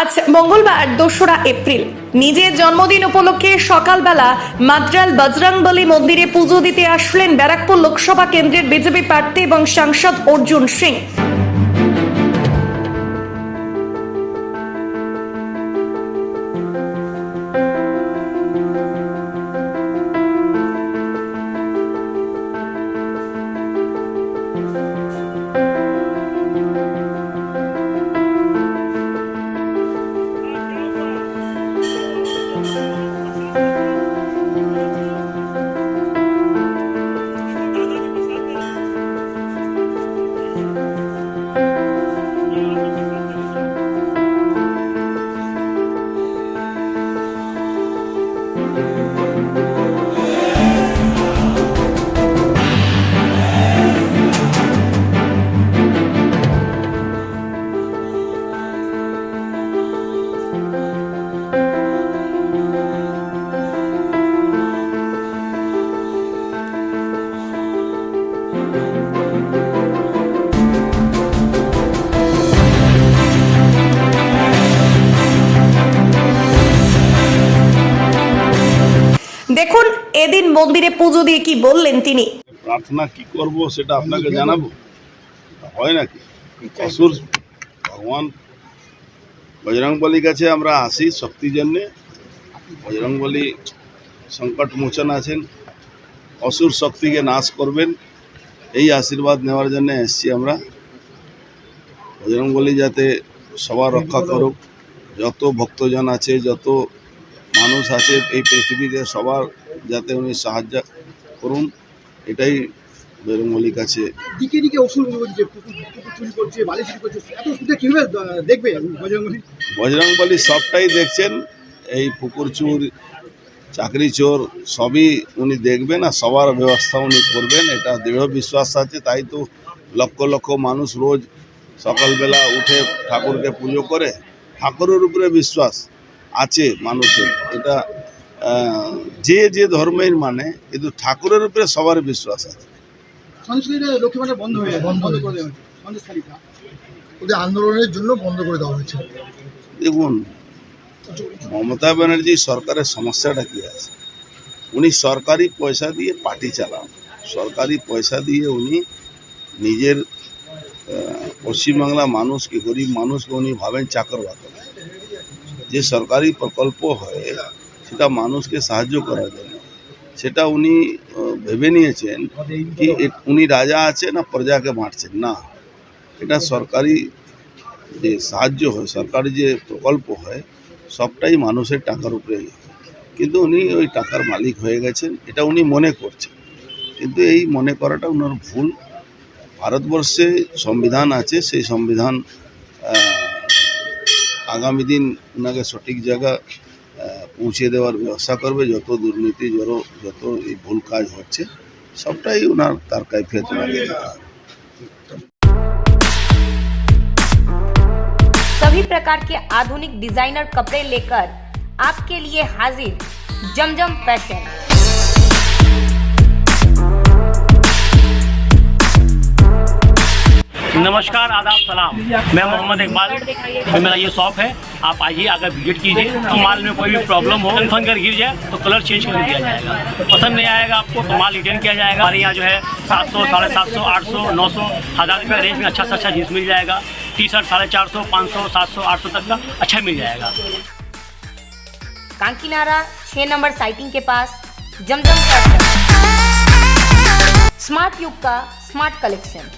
আজ মঙ্গলবার দোসরা এপ্রিল। নিজের জন্মদিন উপলক্ষে সকালবেলা মাদ্রাল বজরংবলী মন্দিরে পুজো দিতে আসলেন ব্যারাকপুর লোকসভা কেন্দ্রের বিজেপি প্রার্থী এবং সাংসদ অর্জুন সিং। you. দেখুন এদিন মন্দিরে পুজো দিয়ে কি বললেন তিনি? প্রার্থনা কি করব সেটা আপনাকে জানাব? হয় নাকি? অসুর ভগবান বজরংবলীর কাছে আমরা আসি শক্তির জন্যে। বজরংবলী সংকট মোচন আছেন। অসুর শক্তিকে নাশ করবেন। এই আশীর্বাদ নেওয়ার জন্য এসছি আমরা। বজরংবলী যাতে সবার রক্ষা করুক। যত ভক্তজন আছে যত মানুষ আছে এই পৃথিবীতে সবার যাতে উনি সাহায্য করুন এটাই বজরংবলীর কাছে দিকে দিকে ওষুধ বলছে পুকুর পুকুর চুরি করছে বালি চুরি করছে এত ওষুধে কীভাবে দেখবে বজরঙ্গলি বজরংবলী সবটাই দেখছেন এই পুকুর চোর চাকরি চোর সবই উনি দেখবেন আর সবার ব্যবস্থা উনি করবেন এটা দৃঢ় বিশ্বাস আছে তাই তো লক্ষ লক্ষ মানুষ রোজ সকালবেলা উঠে ঠাকুরকে পুজো করে ঠাকুরের উপরে বিশ্বাস। আছে মানুষের। এটা যে যে ধর্মের মানে কিন্তু ঠাকুরের উপরে সবার বিশ্বাস আছে। আন্দোলনের জন্য বন্ধ করে দেওয়া হয়েছে। দেখুন মমতা ব্যানার্জি সরকারের সমস্যাটা কী আছে? উনি সরকারি পয়সা দিয়ে পার্টি চালান। সরকারি পয়সা দিয়ে উনি নিজের পশ্চিমবাংলা মানুষকে গরিব মানুষকে উনি ভাবেন চাকর বাকর যে সরকারি প্রকল্প হয় সেটা মানুষকে সাহায্য করার জন্য সেটা উনি আহ, ভেবে নিয়েছেন কি এ- উনি রাজা আছে না প্রজাকে মারছেন না এটা সরকারি যে সাহায্য হয় সরকারি যে প্রকল্প হয় সবটাই মানুষের টাকার উপরেই হয় কিন্তু উনি ওই টাকার মালিক হয়ে গেছেন এটা উনি মনে করছেন কিন্তু এই মনে করাটা ওনার ভুল ভারতবর্ষে সংবিধান আছে সেই সংবিধান আহ, আগামী দিন ওনাকে সঠিক জায়গা আহ, পৌঁছে দেওয়ার ব্যবস্থা করবে যত দুর্নীতি যত যত এই ভুল কাজ হচ্ছে সবটাই ওনার তার কাইফিয়ত ওনাকে দিতে হবে सभी प्रकार के आधुनिक डिजाइनर कपड़े लेकर आपके लिए हाजिर जमजम फैशन नमस्कार, आदाब, सलाम। मैं मोहम्मद इकबाल। तो मेरा ये शॉप है। आप आइए अगर विज़िट कीजिए। तो माल में कोई भी प्रॉब्लम हो फन कर गिर जाए तो कलर चेंज कर दिया जाएगा। पसंद नहीं आएगा आपको तो माल रिटर्न किया जाएगा। हमारे यहाँ जो है सात सौ, साढ़े सात सौ, आठ सौ, नौ सौ, हज़ार रुपये रेंज में अच्छा से अच्छा जींस मिल जाएगा। टी शर्ट साढ़े चार सौ, पाँच सौ, सात सौ, आठ सौ तक का अच्छा मिल जाएगा। कांकीनारा छः नंबर साइटिंग के पास, जमजम स्मार्ट युग का स्मार्ट कलेक्शन